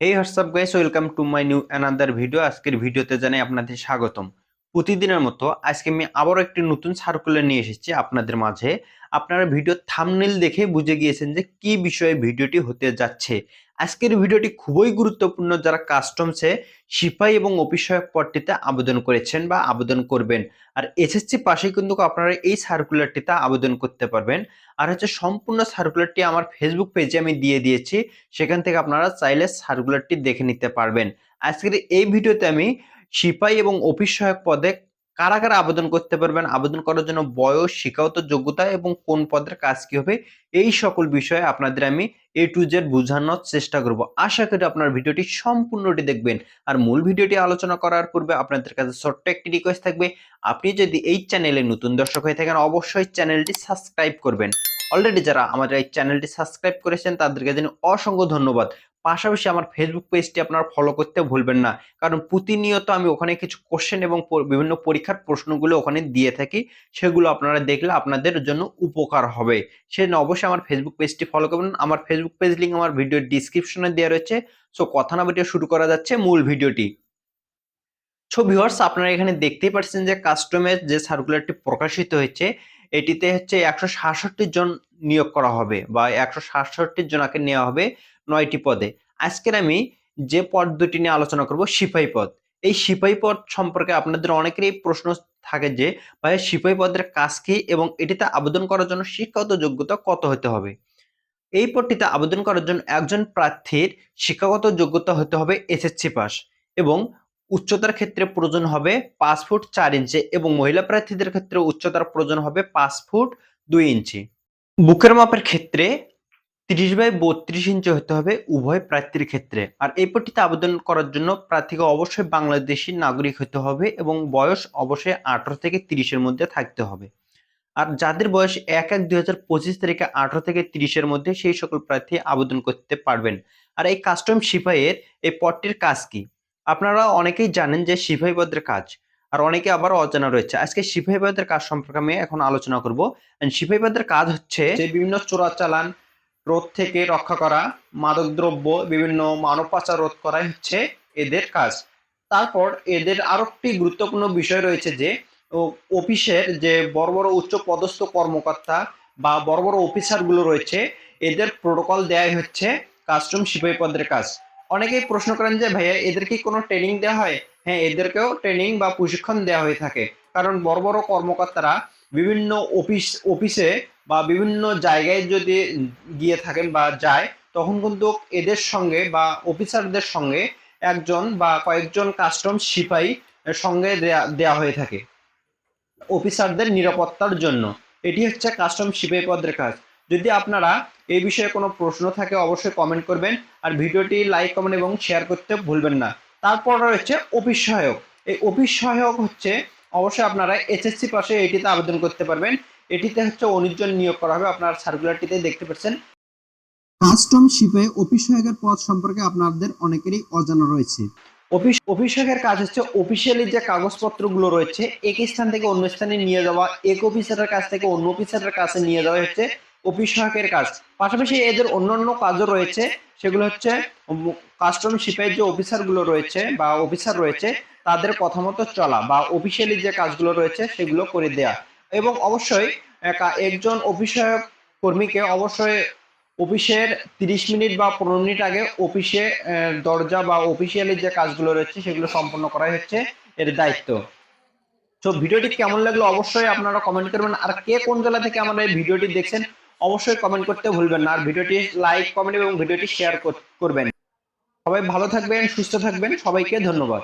এই WhatsApp guys welcome to my new another video আজকের ভিডিওতে জানাই আপনাদের স্বাগতম। প্রতিদিনের মতো আজকে আমি আবারও একটি নতুন সার্কুলার নিয়ে এসেছি আপনাদের মাঝে। আপনারা ভিডিও থামনেল দেখে বুঝে গিয়েছেন যে কি বিষয়ে ভিডিওটি হতে যাচ্ছে। আজকের ভিডিওটি খুবই গুরুত্বপূর্ণ যারা কাস্টমসে সিপাহী এবং অফিসয়ক পদটিতে আবেদন করেছেন বা আবেদন করবেন। আর এসএসসি পাশেই কিন্তু আপনারা এই সার্কুলারটিতে আবেদন করতে পারবেন। আর হচ্ছে সম্পূর্ণ সার্কুলারটি আমার ফেসবুক পেজে আমি দিয়ে দিয়েছি। সেখান থেকে আপনারা চাইলে সার্কুলারটি দেখে নিতে পারবেন। আজকের এই ভিডিওতে আমি সিপাহী এবং অফিস সহায়ক পদে কারা কারা আবেদন করতে পারবেন, আবেদন করার জন্য বয়স, শিক্ষাগত যোগ্যতা এবং কোন পদের কাজ কি হবে, এই সকল বিষয়ে আপনাদের আমি এ টু জেড বোঝানোর চেষ্টা করব। আশা করি আপনার ভিডিওটি সম্পূর্ণটি দেখবেন। আর মূল ভিডিওটি আলোচনা করার পূর্বে আপনাদের কাছে ছোট্ট একটি রিকোয়েস্ট থাকবে, আপনি যদি এই চ্যানেলে নতুন দর্শক হয়ে থাকেন, অবশ্যই চ্যানেলটি সাবস্ক্রাইব করবেন। অলরেডি যারা আমাদের এই চ্যানেলটি সাবস্ক্রাইব করেছেন, তাদেরকে জানি অসংখ্য ধন্যবাদ। পাশাপাশি আমার ফেসবুক পেজটি আপনারা ফলো করতে ভুলবেন না। কারণ প্রতিনিয়ত আমি ওখানে কিছু কোশ্চেন এবং বিভিন্ন পরীক্ষার প্রশ্নগুলো ওখানে দিয়ে থাকি। সেগুলো আপনারা দেখলে আপনাদের জন্য উপকার হবে। সেজন্য অবশ্যই আমার ফেসবুক পেজটি ফলো করবেন। আমার ফেসবুক পেজ লিঙ্ক আমার ভিডিওর ডিসক্রিপশনে দেওয়া রয়েছে। সো কথা না বেরিয়ে শুরু করা যাচ্ছে মূল ভিডিওটি সো ভিউয়ার্স আপনারা এখানে দেখতেই পাচ্ছেন যে কাস্টমের যে সার্কুলারটি প্রকাশিত হয়েছে এটিতে হচ্ছে একশো সাতষট্টি জন নিয়োগ করা হবে বা একশো সাতষট্টি জনাকে নেওয়া হবে নয়টি পদে। আজকের আমি যে পদ দুটি নিয়ে আলোচনা করব, সিপাহী পদ। এই সিপাহী পদ সম্পর্কে আপনাদের অনেকেরই প্রশ্ন থাকে যে, ভাই, সিপাহী পদের কাজ কি এবং এটিতে আবেদন করার জন্য শিক্ষাগত যোগ্যতা কত হতে হবে? এই পদটিতে আবেদন করার জন্য একজন প্রার্থীর শিক্ষাগত যোগ্যতা হতে হবে এসএসসি পাস এবং উচ্চতার ক্ষেত্রে প্রয়োজন হবে পাঁচ ফুট চার ইঞ্চি এবং মহিলা প্রার্থীদের ক্ষেত্রে উচ্চতার প্রয়োজন হবে পাঁচ ফুট দুই ইঞ্চি। বুকের মাপের ক্ষেত্রে তিরিশ বাই বত্রিশ ইঞ্চি হতে হবে উভয় প্রার্থীর ক্ষেত্রে। আর এই পদটিতে আবেদন করার জন্য প্রার্থীকে অবশ্যই বাংলাদেশি নাগরিক হতে হবে এবং বয়স অবশ্যই আঠারো থেকে তিরিশের মধ্যে থাকতে হবে। আর যাদের বয়স এক এক দুই হাজার পঁচিশ তারিখে আঠারো থেকে তিরিশের মধ্যে সেই সকল প্রার্থী আবেদন করতে পারবেন। আর এই কাস্টম সিপাহীর এই পদটির কাজ কি? আপনারা অনেকেই জানেন যে সিপাহী পদের কাজ, আর অনেকে আবার অজানা রয়েছে। আজকে সিপাহী পদের কাজ সম্পর্কে আমি এখন আলোচনা করব। সিপাহী পদের কাজ হচ্ছে যে বিভিন্ন চোরাচালান রোধ থেকে রক্ষা করা মাদকদ্রব্য বিভিন্ন মানব পাচার রোধ করাই হচ্ছে এদের কাজ। তারপর এদের আরও একটি গুরুত্বপূর্ণ বিষয় রয়েছে যে অফিসের যে বড় বড় উচ্চ পদস্থ কর্মকর্তা বা বড় বড় অফিসারগুলো রয়েছে, এদের প্রোটোকল দেয়াই হচ্ছে কাস্টম সিপাহী পদের কাজ। অনেকেই প্রশ্ন করেন যে, ভাইয়া, এদের কি কোনো ট্রেনিং দেওয়া হয়? হ্যাঁ এদেরকেও ট্রেনিং বা প্রশিক্ষণ দেওয়া হয়ে থাকে। কারণ বড় বড় কর্মকর্তারা বিভিন্ন অফিস অফিসে বা বিভিন্ন জায়গায় যদি গিয়ে থাকেন বা যায়, তখন কিন্তু এদের সঙ্গে বা অফিসারদের সঙ্গে একজন বা কয়েকজন কাস্টম সিপাহী সঙ্গে দেয়া- দেয়া হয়ে থাকে। অফিসারদের নিরাপত্তার জন্য। এটি হচ্ছে কাস্টম সিপাহী পদের কাজ। যদি আপনারা এই বিষয়ে কোনো প্রশ্ন থাকে অবশ্যই কমেন্ট করবেন। আর ভিডিওটি লাইক কমেন্ট এবং শেয়ার করতে ভুলবেন না। তারপর রয়েছে অফিস সহায়ক। এই অফিস সহায়ক হচ্ছে অবশ্যই আপনারা এসএসসি পাশে এটিতে আবেদন করতে পারবেন। এটিতে হচ্ছে উনিশ জন নিয়োগ করা হবে। আপনার সার্কুলারটিতে দেখতে পাচ্ছেন। কাস্টম শিপে অফিস সহায়কের পদ সম্পর্কে আপনাদের অনেকেরই অজানা রয়েছে। অফিস অফিসের কাজ হচ্ছে অফিসিয়ালি যে কাগজপত্রগুলো রয়েছে এক স্থান থেকে অন্য স্থানে নিয়ে যাওয়া এক অফিসারের কাছ থেকে অন্য অফিসারের কাছে নিয়ে যাওয়া হচ্ছে। অফিস সহায়কের কাজ। পাশাপাশি এদের অন্যান্য কাজও রয়েছে। সেগুলো হচ্ছে কাস্টম শিপের যে অফিসারগুলো রয়েছে বা অফিসার রয়েছে, তাদের কথা মতো চলা বা অফিসিয়ালি যে কাজগুলো রয়েছে, সেগুলো করে দেয়া। এবং অবশ্যই একা- একজন অফিস সহায়ক কর্মীকে অবশ্যই অফিসের তিরিশ মিনিট বা পনেরো মিনিট আগে অফিসে দরজা বা অফিসিয়ালি যে কাজগুলো রয়েছে, সেগুলো সম্পন্ন করাই হচ্ছে এর দায়িত্ব। তো ভিডিওটি কেমন লাগল অবশ্যই আপনারা কমেন্ট করবেন। আর কে কোন জেলা থেকে আমাদের এই ভিডিওটি দেখছেন অবশ্যই কমেন্ট করতে ভুলবেন না। আর ভিডিওটি লাইক কমেন্ট এবং ভিডিওটি শেয়ার করবেন। সবাই ভালো থাকবেন, সুস্থ থাকবেন। সবাইকে ধন্যবাদ।